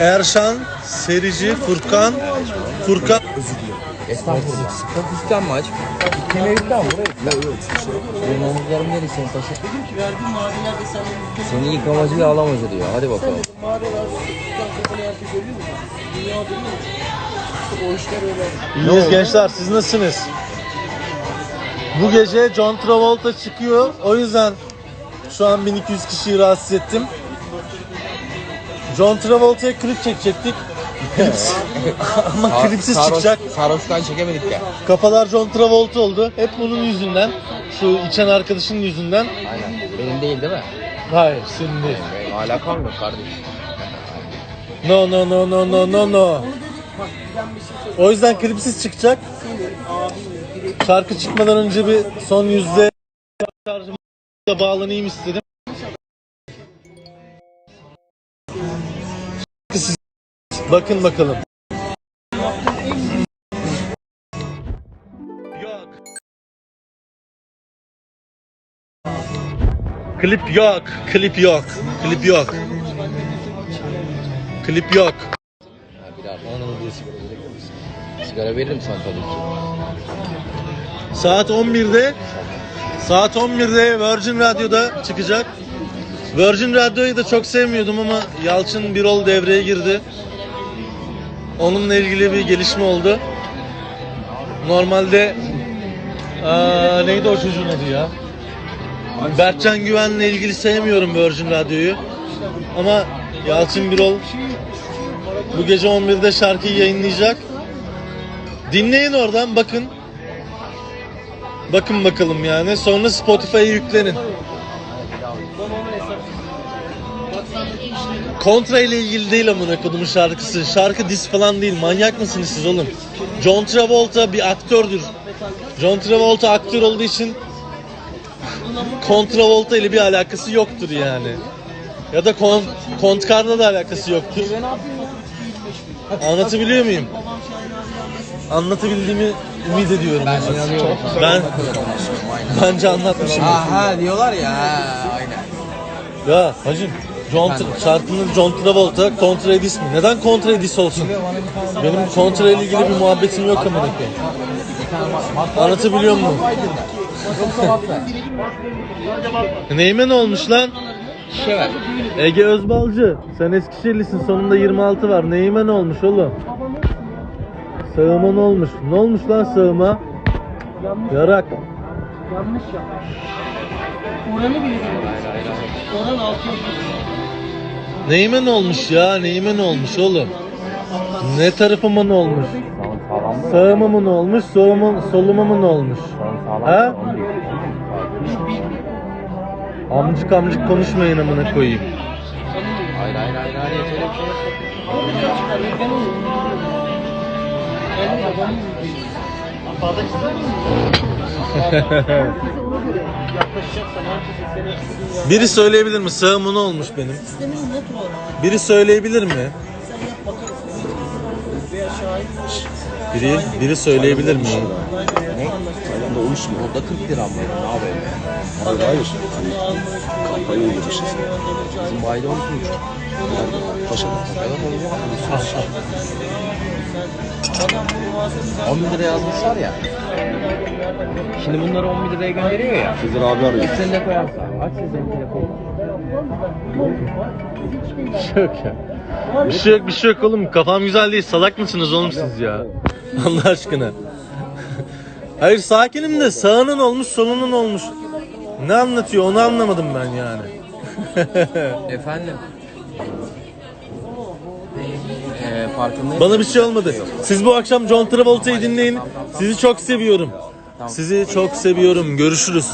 Erşan, Serici, Furkan, Furkan. Estağfurullah. Çok üstten mi aç? Kime üstten buraya? Yok yok. Benim omuzlarım neresi senin taşı? Dedim ki verdiğim madenlerde sen Seni yıkamacı ve alamacı diyor. Hadi bakalım. var. Tutan kafanı herkes ölüyor mu? Dünya dönüyor mu? O işler öyle. İyiyiz gençler siz nasılsınız? Bu gece John Travolta çıkıyor. O yüzden şu an 1200 kişiyi rahatsız ettim. John Travolta'ya klip çekecektik. Klips- Ama klipsiz Sarhoş- çıkacak. Sarhoştan çekemedik ya. Kafalar John Travolta oldu. Hep bunun yüzünden. Şu içen arkadaşın yüzünden. Aynen. Benim değil değil mi? Hayır senin değil. Benim alakam yok kardeşim. No no no no no no no. O yüzden klipsiz çıkacak. Şarkı çıkmadan önce bir son yüzde şarjıma bağlanayım istedim. Siz- Bakın bakalım. Yok. Klip yok. Klip yok. Klip yok. Klip yok. Ha, bir daha. Sigara veririm sana tabii ki. Saat 11'de Saat 11'de Virgin Radyo'da çıkacak. Virgin Radyo'yu da çok sevmiyordum ama Yalçın Birol devreye girdi. Onunla ilgili bir gelişme oldu. Normalde aa, neydi o çocuğun adı ya? Berkcan Güven'le ilgili sevmiyorum Virgin Radyo'yu. Ama Yalçın Birol bu gece 11'de şarkıyı yayınlayacak. Dinleyin oradan bakın. Bakın bakalım yani. Sonra Spotify'a yüklenin. Kontra ile ilgili değil amına kodumun şarkısı. Şarkı dis falan değil. Manyak mısınız siz oğlum? John Travolta bir aktördür. John Travolta aktör olduğu için Kontravolta ile bir alakası yoktur yani. Ya da Kon Kontkar'la da alakası yoktur. Anlatabiliyor muyum? Anlatabildiğimi ümit ediyorum. Ben. Ben bence anlatmışım. Ha ha diyorlar ya. Ya hacım John Tra- şarkının John Contra Edis mi? Neden Contra Edis olsun? Benim Contra ile ilgili bir muhabbetim yok amına koyayım. Anlatabiliyor muyum? Neyime ne olmuş lan? Şey. Ege Özbalcı. Sen Eskişehirlisin sonunda 26 var. Neyime ne olmuş oğlum? Sağıma ne olmuş? Ne olmuş lan sağıma? Yarak. Yanlış yapmış. Oranı bile. Oran 600. Neyime ne olmuş ya? Neyime ne olmuş oğlum? Ne tarafıma ne olmuş? Sağıma mı ne olmuş? Soluma, soluma mı ne olmuş? Ha? Amcık amcık konuşmayın amına koyayım. Hayır hayır hayır hayır. Öyle Biri söyleyebilir mi? Sağıma ne olmuş benim? Biri söyleyebilir mi? Biri, biri söyleyebilir mi? Ne? Tayland'da 13 lira. Orada 40 lira mı? Ne yapayım? Hayır hayır. Hani kampanya girişiz. Bizim bayda 12 lira. Paşa'da. Bakalım olacak ama bir sürü şey. Adam bu mağazanın 10 bin lira yazmışlar ya. Şimdi bunları 10 bin liraya gönderiyor ya. Sezer abi arıyor. Sen de koyarsan. Aç senin telefonu. Bir şey yok ya. Bir şey yok, bir şey yok oğlum. Kafam güzel değil. Salak mısınız oğlum siz ya? Allah aşkına. Hayır sakinim de sağının olmuş, solunun olmuş. Ne anlatıyor onu anlamadım ben yani. Efendim. Farkındayım. Bana bir şey olmadı. Siz bu akşam John Travolta'yı dinleyin. Sizi çok seviyorum. Sizi çok seviyorum. Görüşürüz.